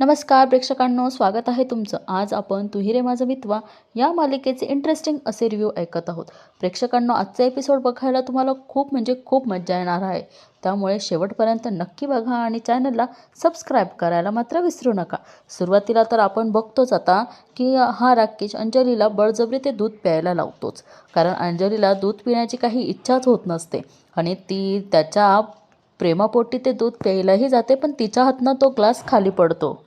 नमस्कार प्रेक्षकांनो स्वागत आहे तुमचं. आज आपण तुही रे माझं मित्वा या मालिकेचे इंटरेस्टिंग असे रिव्ह्यू ऐकत आहोत. प्रेक्षकांनो आजचा एपिसोड बघायला तुम्हाला खूप म्हणजे खूप मज्जा येणार आहे. त्यामुळे शेवटपर्यंत नक्की बघा आणि चॅनलला सबस्क्राईब करायला मात्र विसरू नका. सुरुवातीला तर आपण बघतोच आता की हा राकेश अंजलीला बळजबरी ते दूध प्यायला लावतोच. कारण अंजलीला दूध पिण्याची काही इच्छाच होत नसते आणि ती त्याच्या प्रेमापोटी ते दूध प्यायलाही जाते पण तिच्या हातनं तो ग्लास खाली पडतो.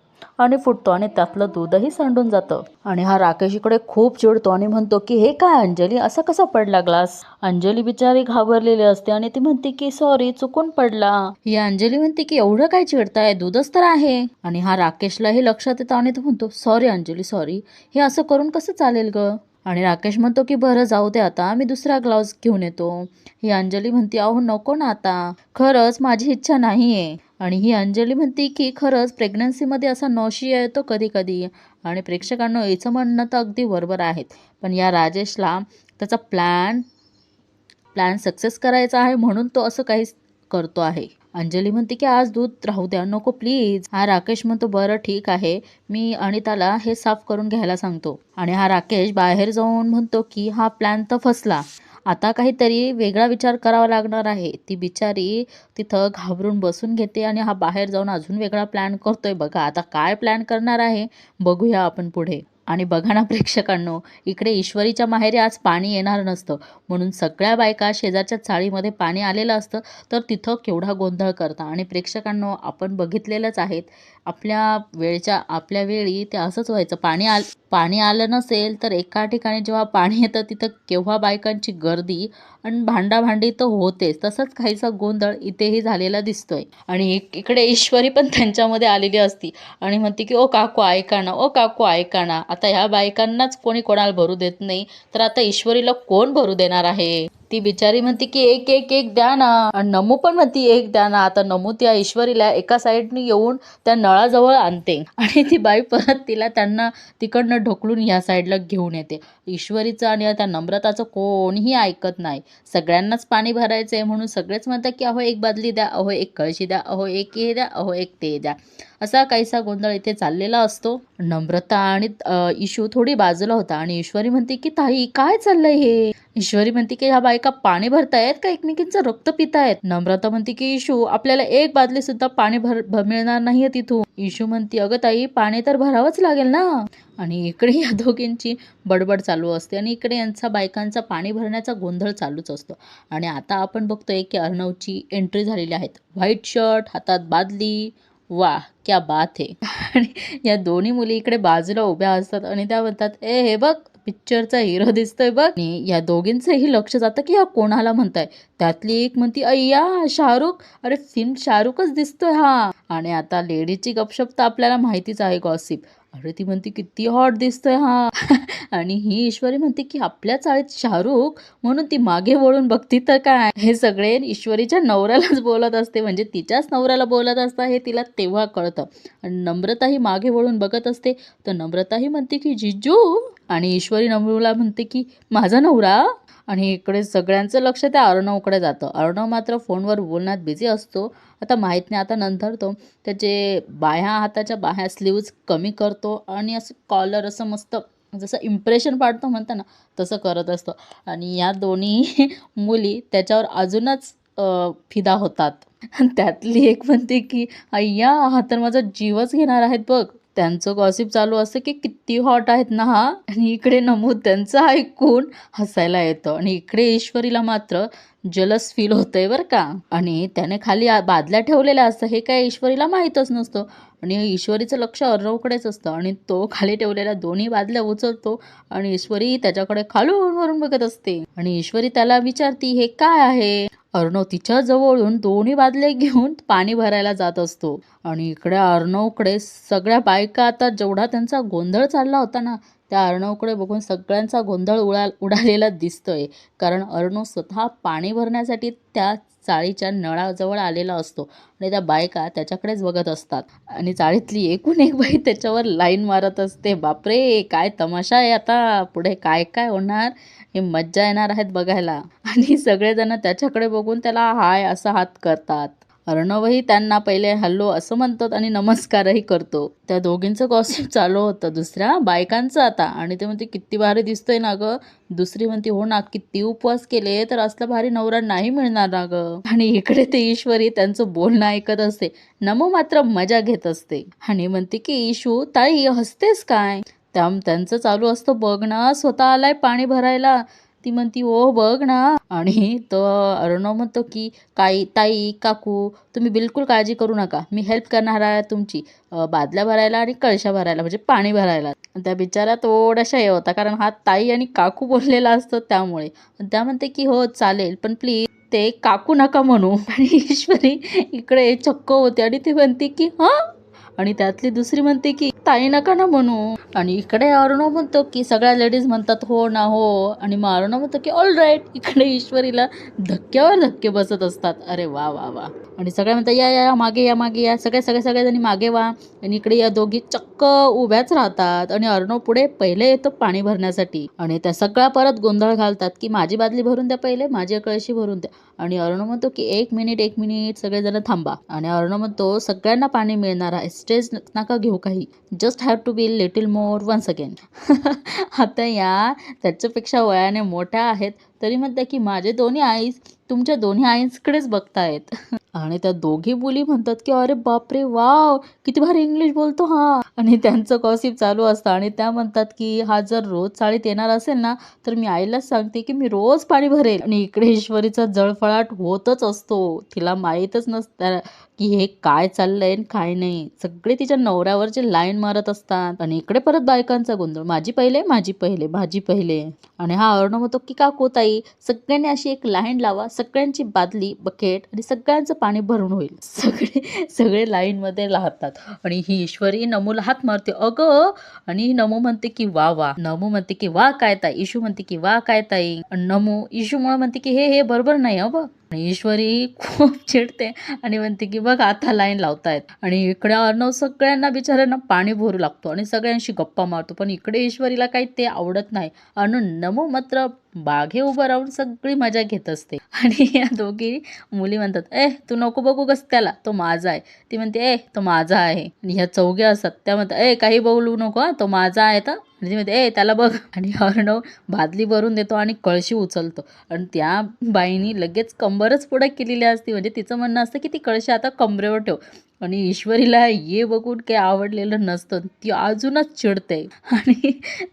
आणि फुटतो आणि त्यातलं दूधही सांडून जातं. आणि हा राकेश इकडे खूप चिडतो आणि म्हणतो की हे काय अंजली असा कसा पडला ग्लास अंजली बिचारी घाबरलेली असते आणि ती म्हणते की सॉरी चुकून पडला. ही अंजली म्हणते की एवढं काय चिडताय? दूधच तर आहे. आणि हा राकेशलाही लक्षात येतं आणि तो म्हणतो सॉरी अंजली सॉरी. हे असं करून कसं चालेल ग? आणि राकेश म्हणतो की बरं जाऊ दे आता. मी दुसरा ग्लाउज घेऊन येतो. ही अंजली म्हणते अहो नको ना आता. खरंच माझी इच्छा नाही आहे आणि ही अंजली म्हणते की खरंच प्रेग्नन्सीमध्ये असा नॉशिया येतो कधी कधी आणि प्रेक्षकांना याचं म्हणणं तर अगदी बरोबर आहेत. पण या राजेशला त्याचा प्लॅन प्लॅन सक्सेस करायचा आहे म्हणून तो असं काही करतो आहे. अंजली म्हणते की आज दूध राहू द्या. नको प्लीज हा राकेश म्हणतो बरं ठीक आहे. मी अनिताला हे साफ करून घ्यायला सांगतो. आणि हा राकेश बाहेर जाऊन म्हणतो की हा प्लॅन तर फसला. आता काहीतरी वेगळा विचार करावा लागणार आहे. ती बिचारी तिथं घाबरून बसून घेते आणि हा बाहेर जाऊन अजून वेगळा प्लॅन करतोय. बघा आता काय प्लॅन करणार आहे? बघूया आपण पुढे. आणि बघा ना प्रेक्षकांनो इकडे ईश्वरीच्या माहेरी आज पाणी येणार नसतं. म्हणून सगळ्या बायका शेजारच्या चाळीमध्ये पाणी आलेलं असतं तर तिथं केवढा गोंधळ करता. आणि प्रेक्षकांनो आपण बघितलेलंच आहेत आपल्या वेळच्या आपल्या वेळी ते असंच व्हायचं. पाणी आल पाणी आलं नसेल तर एका ठिकाणी जेव्हा पाणी येतं तिथं केव्हा बायकांची गर्दी आणि भांडाभांडी तर होतेच. तसंच काहीसा गोंधळ इथेही झालेला दिसतोय. आणि एक इकडे ईश्वरी पण त्यांच्यामध्ये आलेली असती. आणि म्हणते की ओ काकू ऐका ना ओ काकू ऐका ना. आता ह्या बायकांनाच कोणी कोणाला भरू देत नाही. तर आता ईश्वरीला कोण भरू देणार आहे? ती बिचारी म्हणते की एक एक एक द्या ना. नमू पण म्हणते एक द्या ना. आता नमू त्या ईश्वरीला एका साईडने येऊन त्या नळाजवळ आणते. आणि ती बाई परत तिला त्यांना तिकडनं ढकलून ह्या साईडला घेऊन येते. ईश्वरीचं आणि त्या नम्रताचं कोणीही ऐकत नाही. सगळ्यांनाच पाणी भरायचं आहे म्हणून सगळेच म्हणतात की अहो एक बादली द्या अहो एक कळशी द्या अहो एक हे द्या अहो एक ते द्या. असा काहीसा गोंधळ इथे चाललेला असतो. नम्रता आणि इशू थोडी बाजूला होता आणि ईश्वरी म्हणते की ताई काय चाललंय हे? ईश्वरी म्हणते की ह्या बायका पाणी भरतायत का? एकमेकींचं रक्त पितायत? नम्रता म्हणते की इशू आपल्याला एक बादली सुद्धा पाणी भर मिळणार नाहीये तिथून. इशू म्हणते अगं ताई पाणी तर भरावंच लागेल ना? आणि इकडे या दोघींची बडबड चालू असते आणि इकडे यांचा बायकांचा पाणी भरण्याचा गोंधळ चालूच असतो. आणि आता आपण बघतोय की अर्णवची एंट्री झालेली आहेत. व्हाईट शर्ट हातात बादली वा क्या बात आहे आणि या दोन्ही मुली इकडे बाजूला उभ्या असतात आणि त्या म्हणतात ए हे बघ पिक्चरचा हिरो दिसतोय बघ. आणि या दोघींचंही लक्ष जातं की हा कोणाला म्हणताय. त्यातली एक म्हणती अय्या शाहरुख. अरे फिल्म शाहरुखच दिसतोय हा. आणि आता लेडीजची गपशप तर आपल्याला माहितीच आहे गॉसिप अरे ती म्हणते किती हॉट दिसतोय हा. आणि ही ईश्वरी म्हणते की आपल्या चाळीत शाहरुख म्हणून ती मागे वळून बघती तर काय? हे सगळे ईश्वरीच्या नवऱ्यालाच बोलत असते. म्हणजे तिच्याच नवऱ्याला बोलत असता हे तिला तेव्हा कळतं. आणि नम्रताही मागे वळून बघत असते. तर नम्रताही म्हणते की जिजू. आणि ईश्वरी नवरूला म्हणते की माझा नवरा आणि इकडे सगळ्यांचं लक्ष त्या अर्णवकडे जातं. अर्णव मात्र फोनवर बोलण्यात बिझी असतो. आता माहीत नाही आता नंतर तो त्याचे बाह्या हाताच्या बाह्या स्लीव्ज कमी करतो आणि असं कॉलर असं मस्त जसं इम्प्रेशन पाडतो म्हणतं ना तसं करत असतो. आणि या दोन्ही मुली त्याच्यावर अजूनच फिदा होतात. त्यातली एक म्हणते की अय्या हा तर माझा जीवच घेणार आहेत बघ. त्यांचं गॉसिप चालू असतं की किती हॉट आहेत ना हा? आणि इकडे नमूद त्यांचं ऐकून हसायला येतं. आणि इकडे ईश्वरीला मात्र जलस फील होतंय बरं का. आणि त्याने खाली बादल्या ठेवलेल्या असतं. हे काय ईश्वरीला माहीतच नसतं. आणि ईश्वरीचं लक्ष अर्रवकडेच असतं. आणि तो खाली ठेवलेल्या दोन्ही बादल्या उचलतो आणि ईश्वरी त्याच्याकडे खालून वरून बघत असते. आणि ईश्वरी त्याला विचारती हे काय आहे? अर्णव तिच्या जवळून दोन्ही बादले घेऊन पाणी भरायला जात असतो. आणि इकडे अर्णवकडे सगळ्या बायका आता जेवढा त्यांचा गोंधळ चालला होता ना त्या अर्णवकडे बघून सगळ्यांचा गोंधळ उडा उडालेला दिसतोय. कारण अर्णव स्वतः पाणी भरण्यासाठी त्या चाळीच्या नळाजवळ आलेला असतो आणि त्या बायका त्याच्याकडेच बघत असतात. आणि चाळीतली एकूण एक बाई त्याच्यावर लाईन मारत असते. बापरे काय तमाशा आहे आता. पुढे काय काय होणार? हे मज्जा येणार आहेत बघायला. आणि सगळेजण त्याच्याकडे बघून त्याला हाय असा हात करतात. अर्णवही त्यांना पहिले हॅलो असं म्हणतात आणि नमस्कारही करतो. त्या दोघींचं गॉसिप चालू होतं. दुसऱ्या बायकांचं आता. आणि ते म्हणते किती भारी दिसतोय ना ग. दुसरी म्हणते हो ना किती उपवास केले तर असला भारी नवरा नाही मिळणार ना ग. आणि इकडे ते ईश्वरी त्यांचं बोलणं ऐकत असते. नमो मात्र मजा घेत असते. आणि म्हणते की ईशू ताई हसतेस काय? त्या त्यांचं चालू असतं बघ ना स्वतः आलाय पाणी भरायला. ती म्हणती ओ बघ ना. आणि तो अर्णव म्हणतो की काई ताई काकू तुम्ही बिलकुल काळजी करू नका. मी हेल्प करणार आहे तुमची. बादल्या भरायला आणि कळशा भरायला म्हणजे पाणी भरायला. त्या बिचारा थोडाशा हे होता कारण हा ताई आणि काकू बोललेला असतो त्यामुळे. त्या म्हणते की हो चालेल पण प्लीज ते काकू नका म्हणू. आणि ईश्वरी इकडे चक्क होते आणि ती म्हणते की हां? आणि त्यातली दुसरी म्हणते की ताई नका ना म्हणू. आणि इकडे अरुणा म्हणतो की सगळ्या लेडीज म्हणतात हो ना हो. आणि मग अरुणा म्हणतो की ऑल राईट इकडे ईश्वरीला धक्क्यावर धक्के बसत असतात. अरे वा वा वा. आणि सगळ्या म्हणतात या या मागे या मागे या. सगळ्या सगळ्या सगळ्याजणी मागे वा. आणि इकडे या दोघी चक्क उभ्याच राहतात. आणि अर्णव पुढे पहिले येतो पाणी भरण्यासाठी. आणि त्या सगळ्या परत गोंधळ घालतात की माझी बादली भरून द्या पहिले माझी कळशी भरून द्या. आणि अर्णव म्हणतो की एक मिनिट एक मिनिट सगळेजण थांबा. आणि अर्णव म्हणतो सगळ्यांना पाणी मिळणार आहे. स्टेज नका घेऊ काही. Just have to be little more once again आता या त्याच्यापेक्षा वयाने मोठ्या आहेत. तरी म्हणते की माझे दोन्ही आईस तुमच्या दोन्ही आईंकडेच बघतायत. आणि त्या दोघी मुली म्हणतात की अरे बापरे वाव किती भारी इंग्लिश बोलतो हा. आणि त्यांचं कॉसिप चालू असतं आणि त्या म्हणतात की हा जर रोज चाळीत येणार असेल ना तर मी आईलाच सांगते की मी रोज पाणी भरेल. आणि इकडे ईश्वरीचा जळफळाट होतच असतो. तिला माहीतच नसतं. की हे काय चाललंय आणि काय नाही. सगळे तिच्या नवऱ्यावरचे लाईन मारत असतात आणि इकडे परत बायकांचा गोंधळ. माझी पहिले माझी पहिले भाजी पहिले. आणि हा अर्णव म्हणतो की का कोताई सगळ्यांनी अशी एक लाईन लावा सगळ्यांची बादली बकेट आणि सगळ्यांचं पाणी भरून होईल. सगळे सगळे लाईनमध्ये राहतात. आणि ही ईश्वरी नमूला हात मारते. अगं आणि नमू म्हणते की वा वा. नमू म्हणते की वा काय ताई? इशू म्हणते की वा काय ताई? आणि नमू इशू मुळे म्हणते की हे हे बरोबर नाही हं ईश्वरी खूप चिडते आणि म्हणते की बघ आता लाईन लावतायत. आणि इकडे अर्णव सगळ्यांना बिचाऱ्यांना पाणी भरू लागतो आणि सगळ्यांशी गप्पा मारतो. पण इकडे ईश्वरीला काही ते आवडत नाही. अनु नमो मात्र बागे उभं राहून सगळी मजा घेत असते. आणि या दोघी मुली म्हणतात ए तू नको बघू कस त्याला. तो माझा आहे. ती म्हणते ए तो माझा आहे. आणि ह्या चौघ्या असतात त्या म्हणतात ए काही बोलू नको तो माझा आहे तर आणि ती म्हणते ए त्याला बघ. आणि अर्णव बादली भरून देतो आणि कळशी उचलतो. आणि त्या बाईनी लगेच कंबरच पुढे केलेली असते. म्हणजे तिचं म्हणणं असतं की ती कळशी आता कमरेवर ठेव. आणि ईश्वरीला ये बघून काही आवडलेलं नसतं. ती अजूनच चिडते. आणि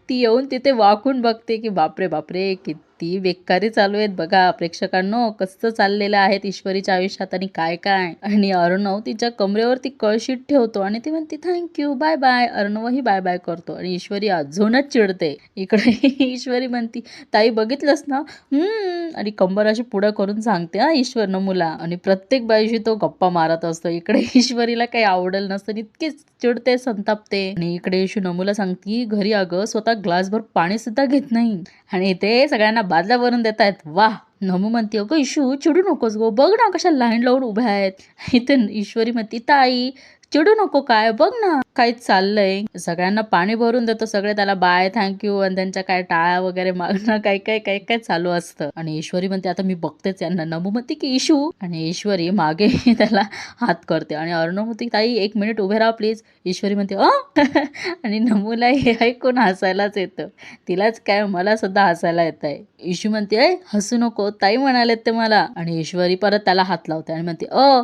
ती येऊन तिथे वाकून बघते की बापरे बापरे किती बेकारी चालू आहेत बघा प्रेक्षकांनो. कसं चाललेलं आहेत ईश्वरीच्या आयुष्यात आणि काय काय? आणि अर्णव तिच्या कमरेवर ती कळशीट ठेवतो आणि ती म्हणते थँक्यू बाय बाय अर्णवही बाय बाय करतो आणि ईश्वरी अजूनच चिडते. इकडे ईश्वरी म्हणती ताई बघितलंस ना? हम्म. आणि कंबर अशी पुढं करून सांगते हा ईश्वर नमुला आणि प्रत्येक बाईशी तो गप्पा मारत असतो. इकडे ईश्वरीला काही आवडेल नसतं इतकीच चिडते संतापते. आणि इकडे इशू सांगती घरी अगं स्वतः ग्लासभर पाणी सुद्धा घेत नाही. आणि ते सगळ्यांना बादल्या भरून देत आहेत वाह! नमू म्हणते अगं इशू चिडू नकोस गो. बघ ना कशा लाईन लावून उभ्या आहेत. इथे ईश्वरी म्हणती ताई चिडू नको काय बघ ना काही चाललंय. सगळ्यांना पाणी भरून देतो सगळे त्याला बाय थँक्यू आणि त्यांच्या काय टाळ्या वगैरे मागणं काय काय काय काय चालू असतं. आणि ईश्वरी म्हणते आता मी बघतेच यांना नमू म्हणते की इशू आणि ईश्वरी मागे त्याला हात करते. आणि अर्णव म्हणते ताई एक मिनिट उभे राहा प्लीज ईश्वरी म्हणते अ? आणि नमूला हे ऐकून हसायलाच येतं. तिलाच काय मला सुद्धा हसायला येत आहे. इशू म्हणते हसू नको ताई म्हणालेत ते मला. आणि ईश्वरी परत त्याला हात लावते आणि म्हणते अ?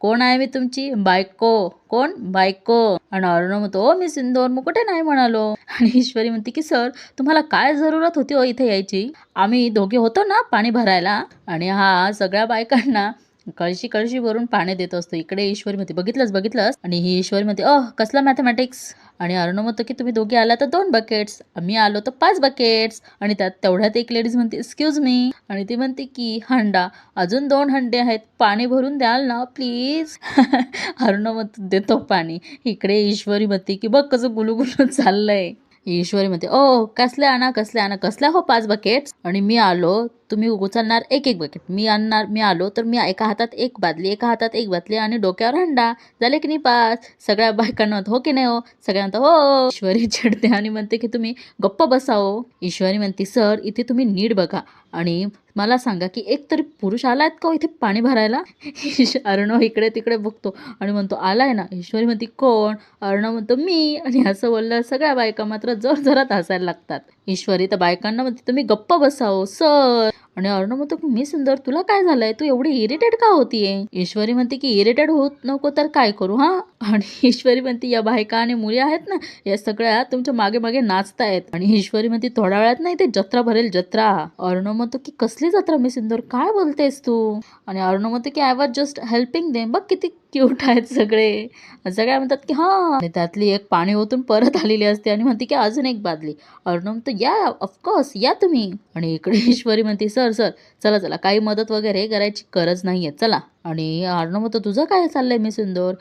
कोण आहे मी तुमची? बायको. कोण? बायको. आणि अर्णव म्हणतो "ओ, मी सिंदोर मग कुठे नाही म्हणालो. आणि ईश्वरी म्हणते की सर तुम्हाला काय जरूरत होती हो इथे यायची? आम्ही दोघे होतो ना पाणी भरायला? आणि हा सगळ्या बायकांना कळशी कळशी भरून पाणी देत असतो. इकडे ईश्वरी म्हणते बघितलंस बघितलंस? आणि ही ईश्वरी म्हणते अह कसला मॅथमॅटिक्स आणि अर्णव म्हणतो की तुम्ही दोघे आला तर दोन बकेट्स आम्ही आलो तर पाच बकेट्स आणि त्यात तेवढ्यात एक लेडीज म्हणते एक्सक्यूज मी आणि ती म्हणते की हंडा अजून दोन हंडे आहेत. पाणी भरून द्याल ना प्लीज अर्णव म्हणतो देतो पाणी. इकडे ईश्वरी म्हणते की बघ कसं गुलुगुलू चाललंय. ईश्वरी म्हणते ओ कसले आणा कसले आणा कसल्या हो पाच बकेट्स आणि मी आलो तुम्ही उचलणार एक एक बकेट मी आणणार मी आलो तर मी एका हातात एक बादली एका हातात एक बादली आणि डोक्यावर हंडा. झाले की नाही पाच? सगळ्या बायकांना म्हणतो, हो की नाही हो? सगळ्यांना हो, हो, हो ईश्वरी चिडते आणि म्हणते की तुम्ही गप्प बसाओ हो. ईश्वरी म्हणते सर इथे तुम्ही नीट बघा. आणि मला सांगा की एक तरी पुरुष आला आहेत का हो इथे पाणी भरायला? अर्णव इकडे तिकडे बघतो आणि म्हणतो आलाय ना. ईश्वरी म्हणते कोण? अर्णव म्हणतो मी. आणि असं बोललं सगळ्या बायका मात्र जोर जोरात हसायला लागतात. ईश्वरी तर बायकांना म्हणते तुम्ही गप्प बसाव सर. आणि अर्णव म्हणतो की मी सुंदर तुला काय झालंय? तू एवढी इरिटेट का होतीये? ईश्वरी म्हणते की इरिटेट होत नको तर काय करू हा? आणि ईश्वरी म्हणते या बायका आणि मुली आहेत ना या सगळ्या तुमच्या मागे मागे नाचतायत. आणि ईश्वरी म्हणते थोड्या वेळात नाही ते जत्रा भरेल जत्रा. अर्णव म्हणतो की कसली जत्रा मी सुंदर काय बोलतेस तू? आणि अर्णव म्हणतो की I was just helping them बघ किती क्यूट आहेत सगळे. सगळ्या म्हणतात की हा. त्यातली एक पाणी ओतून परत आलेली असते आणि म्हणते की अजून एक बादली. अर्णव तर या ऑफकोर्स या तुम्ही. आणि इकडे ईश्वरी म्हणते सर सर चला चला काही मदत वगैरे करायची गरज नाहीये चला. आणि अर्णव तर तुझं काय चाललंय मी सुंदर?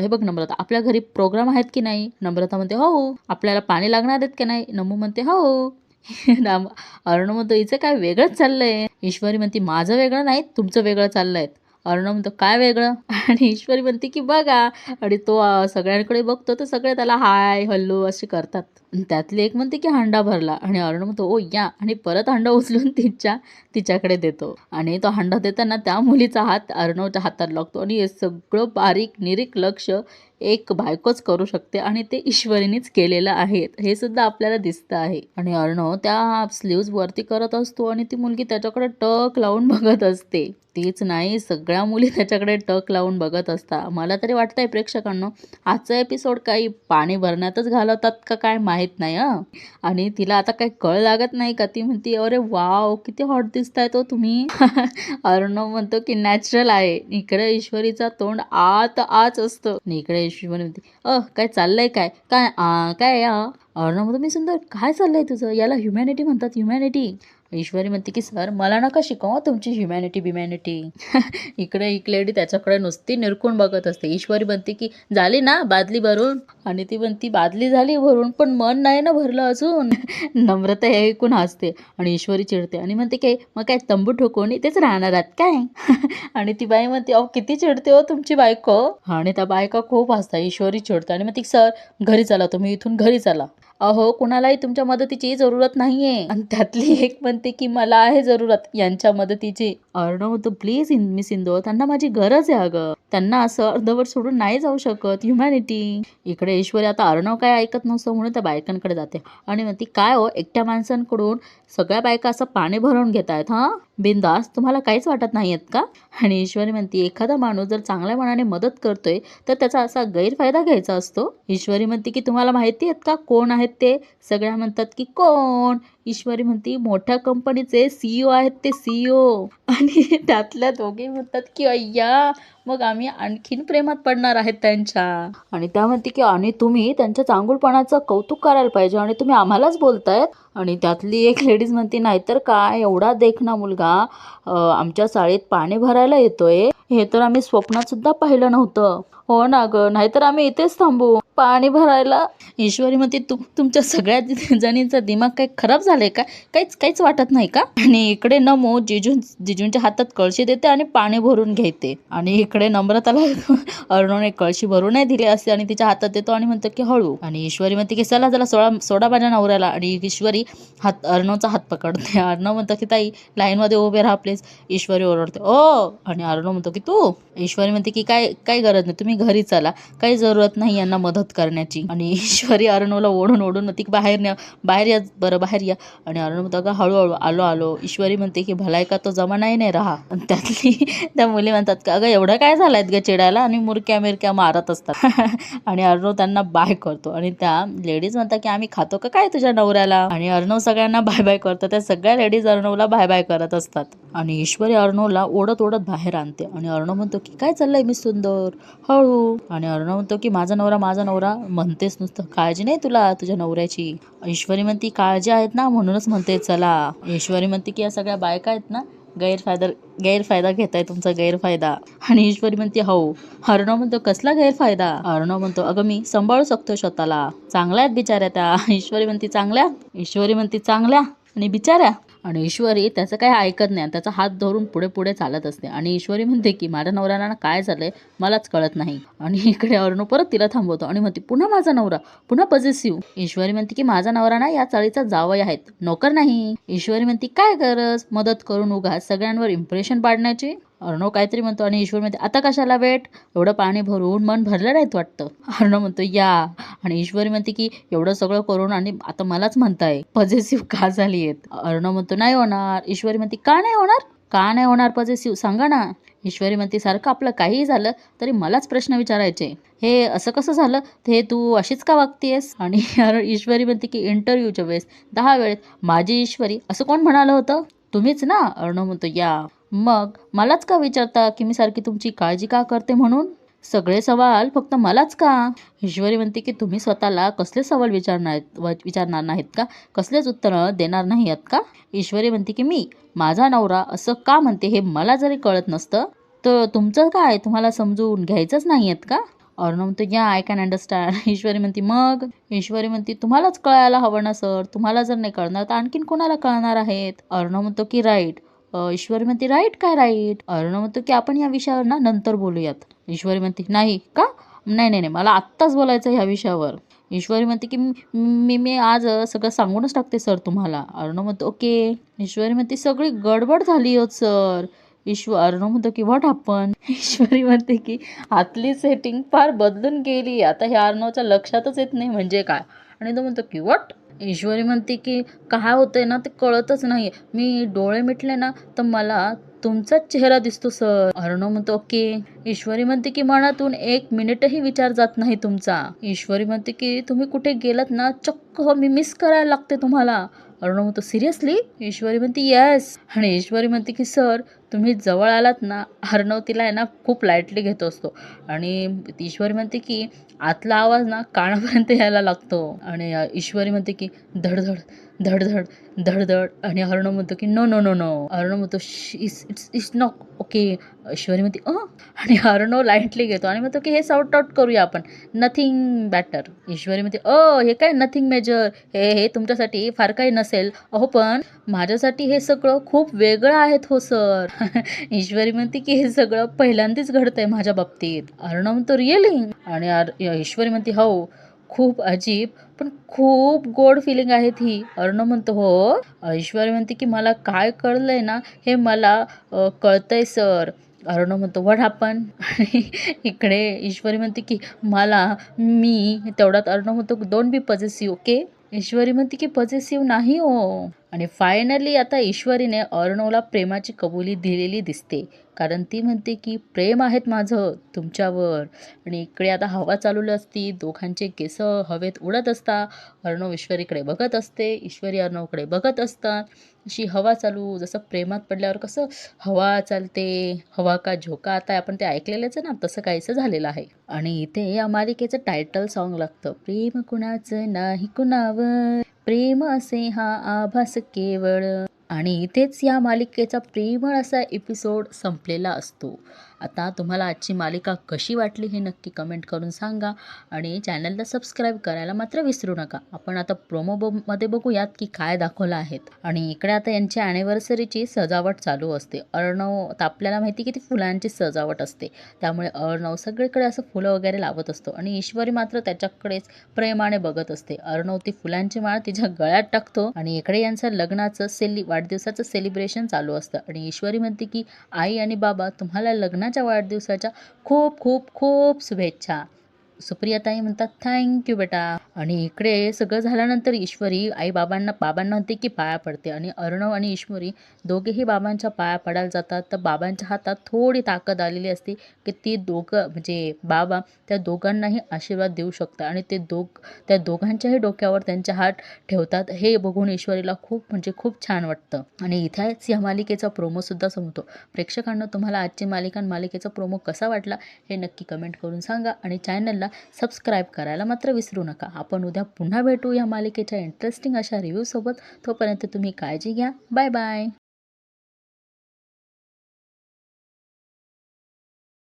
हे बघ नम्रता आपल्या घरी प्रोग्राम आहेत की नाही? नम्रता म्हणते हो, हो आपल्याला पाणी लागणार आहेत की नाही? नमू म्हणते हो, हो. अर्णव म्हणतो हिचं काय वेगळंच चाललंय? ईश्वरी म्हणते माझं वेगळं नाही तुमचं वेगळं चाललंय. अर्णव म्हणतो काय वेगळं? आणि ईश्वरी म्हणते की बघा. आणि तो सगळ्यांकडे बघतो तर सगळे त्याला हाय हल्लो असे करतात. त्यातली एक म्हणते की हांडा भरला. आणि अर्णव म्हणतो ओ या. आणि परत हांडा उचलून तिच्या तिच्याकडे देतो. आणि तो हांडा देताना त्या मुलीचा हात अर्णवच्या हातात लागतो. आणि हे सगळं बारीक निरीक लक्ष एक बायकोच करू शकते आणि ते ईश्वरीनेच केलेलं आहे. हे सुद्धा आपल्याला दिसतं आहे. आणि अर्णव त्या स्लीव्ज वरती करत असतो आणि ती मुलगी त्याच्याकडे टक लावून बघत असते. तीच नाही सगळ्या मुली त्याच्याकडे टक लावून बघत असता मला तरी वाटतंय प्रेक्षकांनो आजचा एपिसोड काही पाणी भरण्यातच घालवतात का काय माहीत नाही हं? आणि तिला आता काही कळ लागत नाही का? ती म्हणते अरे वाव किती हॉट दिसताय तो तुम्ही. अर्णव म्हणतो की नॅचरल आहे. इकडे ईश्वरीचा तोंड आत आच असतं. इकडे यशस्वीपणे म्हणते अ काय चाललंय काय? काय आ, काय अर्णव म्हणतो मी सुंदर? काय चाललंय तुझं? याला ह्युमॅनिटी म्हणतात ह्युमॅनिटी ईश्वरी म्हणते की सर मला नका शिकवा तुमची ह्युमॅनिटी बिमॅनिटी इकडे एक लेडी त्याच्याकडे नुसती निरखून बघत असते. ईश्वरी म्हणते की झाली ना बादली भरून? आणि ती म्हणती बादली झाली भरून पण मन नाही ना भरलं अजून. नम्रता हे ऐकून हसते आणि ईश्वरी चिडते आणि म्हणते की मग काय तंबू ठोकवणी तेच राहणार आहात काय? आणि ती बाई म्हणते अहो किती चिडते हो तुमची बायको. आणि त्या बायका खूप हसतात. ईश्वरी चिडते आणि म्हणते सर घरी चला तुम्ही इथून घरी चला. अहो कुणालाही तुमच्या मदतीची जरूरत नाहीये. आणि त्यातली एक म्हणते की मला आहे जरूरत. यांच्या मदतीची. अर्णव म्हणतो प्लीज मी सिंधू त्यांना माझी गरज आहे अगं. त्यांना असं अर्धवट सोडून नाही जाऊ शकत. ह्युमॅनिटी इकडे ईश्वरी आता अर्णव काय ऐकत नसतो म्हणून त्या बायकांकडे जाते. आणि ती काय हो एकट्या माणसांकडून सगळ्या बायका असं पाणी भरून घेत आहेत हां? बिंदास तुम्हाला काहीच वाटत नाही आहेत का? आणि ईश्वरी म्हणते एखादा माणूस जर चांगल्या मनाने मदत करतोय तर त्याचा असा गैरफायदा घ्यायचा असतो. ईश्वरी म्हणते की तुम्हाला माहिती आहेत का कोण आहेत ते? सगळ्या म्हणतात की कोण? ईश्वरी म्हणते मोठ्या कंपनीचे सीईओ आहेत ते सीईओ आणि त्यातल्या दोघे म्हणतात की अय्या मग आम्ही आणखीन प्रेमात पडणार आहेत त्यांच्या. आणि त्या म्हणते की आणि तुम्ही त्यांच्या चांगुलपणाचं कौतुक करायला पाहिजे आणि तुम्ही आम्हालाच बोलतायत. आणि त्यातली एक लेडीज म्हणते नाहीतर काय एवढा देखना मुलगा आमच्या शाळेत पाणी भरायला येतोय. हे तर आम्ही स्वप्नात सुद्धा पाहिलं नव्हतं. हो ना ग नाहीतर आम्ही इथेच थांबू. पाणी भरायला. ईश्वरी म्हणते तुम तुमच्या सगळ्या जणींचा दिमाग काही खराब झालाय का? काहीच काहीच वाटत नाही का? आणि इकडे नमो जिजू जिजूंच्या हातात कळशी देते आणि पाणी भरून घेते. आणि इकडे नम्रताला अरुणाने कळशी भरूनही दिली असते आणि तिच्या हातात देतो आणि म्हणतो की हळू. आणि ईश्वरी म्हणते की चला चला सोडा सोडा माझ्या नवऱ्याला. आणि ईश्वरी हात अर्णवचा हात पकडते. अर्णव म्हणतो की ताई लाईनमध्ये उभे राहा प्लीज ईश्वरी ओरडते ओ! आणि अर्णव म्हणतो की तू? ईश्वरी म्हणते की काय काय गरज नाही तुम्ही घरी चला. काही जरूरत नाही यांना मदत करण्याची. आणि ईश्वरी अर्णवला ओढून ओढून ती की बाहेर न्या बाहेर या बरं बाहेर या. आणि अर्णव म्हणतो का हळूहळू आलो आलो. ईश्वरी म्हणते की भलायका तो जमानाही नाही राहा. आणि त्यातली त्या मुली म्हणतात का अगं एवढं काय झालंय ग चिडायला? आणि मुरक्या मिरक्या मारत असतात. आणि अर्णव त्यांना बाय करतो. आणि त्या लेडीज म्हणतात की आम्ही खातो का काय तुझ्या नवऱ्याला? आणि अर्णव सगळ्यांना बाय बाय करतो. त्या सगळ्या लेडीज अर्णवला बाय बाय करत असतात. आणि ईश्वरी अर्णवला ओढत ओढत बाहेर आणते. आणि अर्णव म्हणतो की काय चाललंय मी सुंदर? हळू. आणि अर्णव म्हणतो की माझा नवरा माझा नवरा म्हणतेस नुसतं काळजी नाही तुला तुझ्या नवऱ्याची? ऐश्वरी म्हणती काळजी आहेत ना म्हणूनच म्हणते चला. ईश्वरी म्हणते की या सगळ्या बायका आहेत ना गैरफायदा गैरफायदा घेताय तुमचा गैरफायदा. आणि ईश्वरी म्हणते हो. अर्णव म्हणतो कसला गैरफायदा? अर्णव म्हणतो अगं मी सांभाळू शकतो स्वतःला. चांगल्या आहेत बिचाऱ्या त्या. ईश्वरी म्हणते चांगल्या? ईश्वरी म्हणते चांगल्या. आणि बिचाऱ्या? आणि ईश्वरी त्याचं काही ऐकत नाही आणि त्याचा हात धरून पुढे पुढे चालत असते. आणि ईश्वरी म्हणते की माझ्या नवऱ्याला ना काय झालंय मलाच कळत नाही. आणि इकडे अरुणू परत तिला थांबवतो आणि म्हणते पुन्हा माझा नवरा पुन्हा पजेसिव्ह ईश्वरी म्हणते की माझा नवरा ना या चाळीचा जावई आहेत. नोकर नाही. ईश्वरी म्हणते काय गरज? मदत करून उगा सगळ्यांवर इम्प्रेशन पाडण्याची? अर्णव काहीतरी म्हणतो आणि ईश्वर म्हणते आता कशाला वेट? एवढं पाणी भरून मन भरलं नाहीत वाटतं. अर्णव म्हणतो या. आणि ईश्वरी म्हणते की एवढं सगळं करून आणि आता मलाच म्हणताय पॉझिटिव्ह का झाली आहेत? अर्णव म्हणतो नाही होणार. ईश्वरी म्हणते का नाही होणार? का नाही होणार पॉझिटिव्ह सांगा ना. ईश्वरी म्हणते सारखं आपलं काहीही झालं तरी मलाच प्रश्न विचारायचे. हे असं कसं झालं? ते तू अशीच का वागतेस आणि ईश्वरी म्हणते की इंटरव्ह्यूच्या वेळेस दहा वेळेस माझी ईश्वरी असं कोण म्हणालं होतं? तुम्हीच ना? अर्णव म्हणतो या. मग मलाच का विचारता की मी सारखी तुमची काळजी का करते म्हणून? सगळे सवाल फक्त मलाच का? ईश्वरी म्हणते की तुम्ही स्वतःला कसले सवाल विचारणार आहेत व- विचारणार नाहीत का? कसलेच उत्तरं देणार नाही आहेत का? ईश्वरी म्हणते की मी माझा नवरा असं का म्हणते हे मला जरी कळत नसतं तर तुमचं काय? तुम्हाला समजून घ्यायचंच नाही आहेत का? अर्णव म्हणतो या आय कॅन अंडरस्टँड ईश्वरी म्हणते मग? ईश्वरी म्हणते तुम्हालाच कळायला हवं ना सर तुम्हाला जर नाही कळणार तर आणखीन कोणाला कळणार आहेत? अर्णव म्हणतो की राईट ईश्वरी म्हणते राईट काय राईट अर्णव म्हणतो की आपण या विषयावर ना नंतर बोलूयात. ईश्वरी म्हणते नाही का? नाही नाही नाही मला आत्ताच बोलायचं ह्या विषयावर. ईश्वरी म्हणते की मी मी- आज सगळं सांगूनच टाकते सर तुम्हाला. अर्णव म्हणतो ओके. ईश्वरी म्हणते सगळी गडबड झाली हो सर. ईश्वर अर्णव म्हणतो की व्हॉट आपण ईश्वरी म्हणते की आतली सेटिंग फार बदलून गेली. आता ह्या अर्णवच्या लक्षातच येत नाही म्हणजे काय? आणि तो म्हणतो की व्हॉट ईश्वरी म्हणते की काय होतंय ना ते कळतच नाही मी डोळे मिटले ना तर मला तुमचाच चेहरा दिसतो सर. अर्णव म्हणतो ओके. ईश्वरी म्हणते की मनातून एक मिनिटही विचार जात नाही तुमचा. ईश्वरी म्हणते की तुम्ही कुठे गेलात ना चक्क मी मिस करायला लागते तुम्हाला. अर्णव म्हणतो सिरियसली ईश्वरी म्हणते येस आणि ईश्वरी म्हणते की सर तुम्ही जवळ आलात ना अर्णव तिला आहे ना खूप लाईटली घेत असतो. आणि ईश्वरी म्हणते की आतला आवाज ना कानापर्यंत यायला लागतो. आणि ईश्वरी म्हणते की धडधड धडधड धडधड. आणि अर्णव म्हणतो की no no no no Arnav म्हणतो it's it's it's not okay Ishwari म्हणते अ? आणि अर्णव लाईटली घेतो. आणि म्हणतो की हे सॉर्ट आउट करूया आपण. नथिंग बॅटर ईश्वरी म्हणते अ हे काय नथिंग मेजर हे हे तुमच्यासाठी फार काही नसेल. अहो पण माझ्यासाठी हे सगळं खूप वेगळं आहेत हो सर ईश्वरी म्हणते की हे सगळं पहिल्यांदाच घडतंय माझ्या बाबतीत. अर्णव म्हणतो रिअली आणि आर- ईश्वरी म्हणते हो खूप अजीब पण खूप गोड फिलिंग आहे ती. अर्णव म्हणतो हो? ईश्वरी म्हणते की मला काय कळलंय ना हे मला कळतंय सर अर्णव म्हणतो वड आपण आणि इकडे ईश्वरी म्हणते की मला मी तेवढ्यात अर्णव म्हणतो don't be possessive okay Ishwari म्हणते की पजेसिव्ह नाही हो. आणि फायनली आता ईश्वरीने अर्णवला प्रेमाची कबुली दिलेली दिसते. कारण ती म्हणते की प्रेम आहेत माझं तुमच्यावर. आणि इकडे आता हवा चालू असती दोघांचे केस हवेत उडत असता. अर्णव ईश्वरीकडे बघत असते. ईश्वरी अर्णवकडे बघत असतात अशी हवा चालू जसं प्रेमात पडल्यावर कसं हवा चालते हवा का झोका. आता आपण ते ऐकलेलंच आहे ना तसं काहीसं झालेलं आहे. आणि इथे या मालिकेचं टायटल सॉन्ग लागतं. प्रेम कुणाचं नाही कुणावर. प्रेम असे हा आभास केवळ. आणि इथेच या मालिकेचा प्रेमळ असा एपिसोड संपलेला असतो. आता तुम्हाला आजची मालिका कशी वाटली हे नक्की कमेंट करून सांगा आणि चॅनलला सबस्क्राईब करायला मात्र विसरू नका. आपण आता प्रोमो मध्ये बघूयात की काय दाखवलं आहेत. आणि इकडे आता यांची ॲनिव्हर्सरीची सजावट चालू असते. अर्णव आता आपल्याला माहिती की ती फुलांची सजावट असते. त्यामुळे अर्णव सगळीकडे असं फुलं वगैरे लावत असतो आणि ईश्वरी मात्र त्याच्याकडेच प्रेमाने बघत असते. अर्णव ती फुलांची माळ तिच्या गळ्यात टाकतो आणि इकडे यांचं लग्नाचं सेली वाढदिवसाचं सेलिब्रेशन चालू असतं. आणि ईश्वरी म्हणते की आई आणि बाबा तुम्हाला लग्नात लग्नाच्या वाढदिवसाच्या खूप खूप खूप शुभेच्छा. सुप्रियाताई म्हणतात थँक्यू बेटा. आणि इकडे सगळं झाल्यानंतर ईश्वरी आई बाबांना बाबांना म्हणते की पाया पडते. आणि अर्णव आणि ईश्वरी दोघेही बाबांच्या पाया पडायला जातात. तर बाबांच्या हातात थोडी ताकद आलेली असते की ती दोघं म्हणजे बाबा त्या दोघांनाही आशीर्वाद देऊ शकतात. आणि ते दोघ त्या दोघांच्याही डोक्यावर त्यांचे हात ठेवतात. हे बघून ईश्वरीला खूप म्हणजे खूप छान वाटतं. आणि इथेच या मालिकेचा प्रोमोसुद्धा संपतो. प्रेक्षकांना तुम्हाला आजची मालिका आणि मालिकेचा प्रोमो कसा वाटला हे नक्की कमेंट करून सांगा. आणि चॅनलला सबस्क्राईब करायला मात्र विसरू नका. आपण उद्या पुन्हा भेटू या मालिकेच्या इंटरेस्टिंग अशा रिव्ह्यूसोबत तोपर्यंत तुम्ही काळजी घ्या. Bye bye